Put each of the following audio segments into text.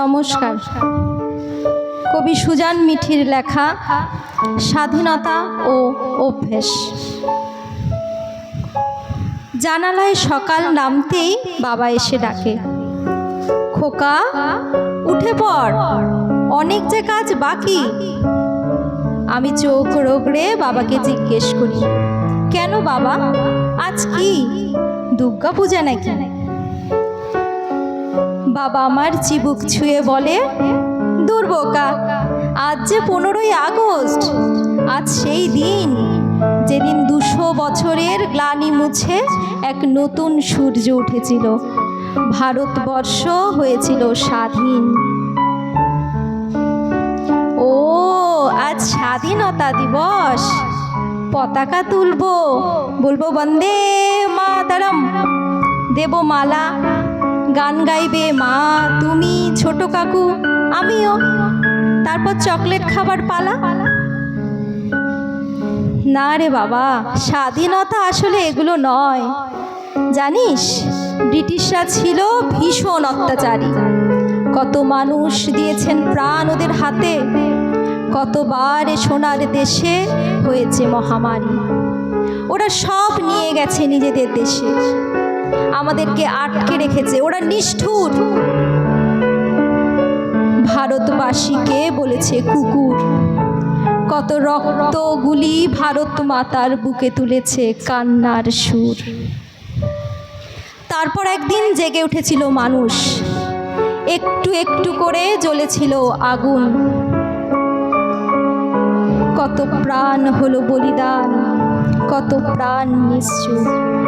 নমস্কার। কবি সুজান মিঠির লেখা স্বাধীনতা ও অভ্যেস। জানালায় সকাল নামতেই বাবা এসে ডাকে। খোকা, উঠে পড়। অনেক যে কাজ বাকি। আমি চোখ রোগড়ে বাবাকে জিজ্ঞেস করি, কেন বাবা? আজ কি? দুর্গা পূজা নাকি? বাবা আমার চিবুক ছুঁয়ে বলে, দুর্বোকা, আজ যে পনেরোই আগস্ট, আজ সেই দিন যেদিন দুশো বছরের গ্লানি মুছে এক নতুন সূর্য উঠেছিল। ভারতবর্ষ হয়েছিল স্বাধীন। ও, আজ স্বাধীনতা দিবস, পতাকা তুলবো, বলব বন্দে মাতারাম, দেব মালা গান গাইবে, মা, তুমি ছোট কাকু, আমিও। তারপর চকলেট খাবার পালা। না রে বাবা, স্বাধীনতা আসলে এগুলো নয়। জানিস, ব্রিটিশরা ছিল ভীষণ অত্যাচারী। কত মানুষ দিয়েছেন প্রাণ ওদের হাতে। কতবার সোনার দেশে হয়েছে মহামারী। ওরা সব নিয়ে গেছে নিজেদের দেশে। আমাদেরকে আটকে রেখেছে। ওরা নিষ্ঠুর। ভারতবাসীকে বলেছে, কুকুর, কত রক্তগুলি ভারত মাতার বুকে তুলেছে কান্নার সুর। তারপর একদিন জেগে উঠেছিল মানুষ। একটু একটু করে জ্বলেছিল আগুন। কত প্রাণ হলো বলিদান, কত প্রাণ নিশ্চুর।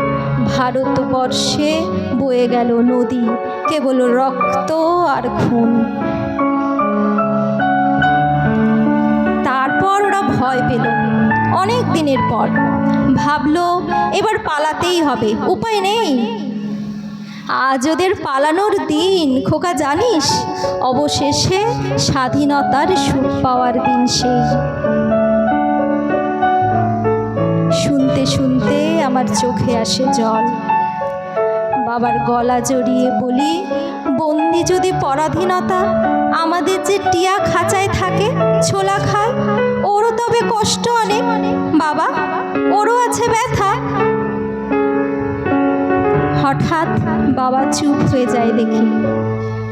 ভারতবর্ষে বয়ে গেল নদী, কেবল রক্ত আর খুন তারপর ওরা ভয় পেল। অনেক দিনের পর ভাবলো, এবার পালাতেই হবে, উপায় নেই। আজ ওদের পালানোর দিন, খোকা জানিস? অবশেষে স্বাধীনতার সুখ পাওয়ার দিন সেই। শুনতে শুনতে আমার চোখে আসে জল। বাবার গলা জড়িয়ে বলি, বন্দি যদি পরাধীনতা আমাদের যে টিয়া খাঁচায় থাকে, ছোলা খায়, ওরও তবে কষ্ট অনেক। বাবা, ওরও আছে ব্যথা। হঠাৎ বাবা চুপ হয়ে যায় দেখি।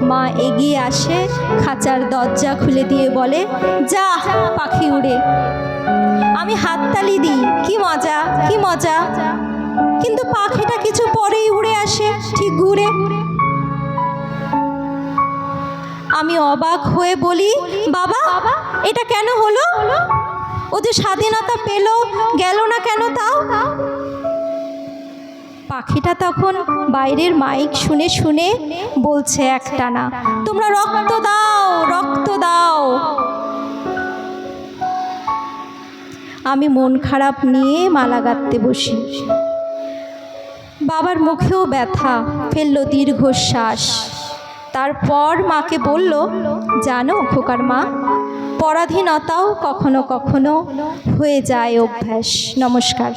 মা এগিয়ে আসে, খাঁচার দরজা খুলে দিয়ে বলে, যা, পাখি উড়ে। আমি হাততালি দিই। কি মজা কি মজা। কিন্তু পাখিটা কিছু পরেই উড়ে আসে, ঠিক ঘুরে। আমি অবাক হয়ে বলি, বাবা, এটা কেন হলো? ও যে স্বাধীনতা পেল, গেল না কেন তাও? পাখিটা তখন বাইরের মাইক শুনে শুনে বলছে একটানা, তোমরা রক্ত দাও রক্ত দাও। আমি মন খারাপ নিয়ে মালা গাঁথতে বসি। বাবার মুখেও ব্যথা, ফেলল দীর্ঘশ্বাস। তারপর মাকে বলল, জানো খোকার মা, পরাধীনতাও কখনো কখনো হয়ে যায় অভ্যাস। নমস্কার।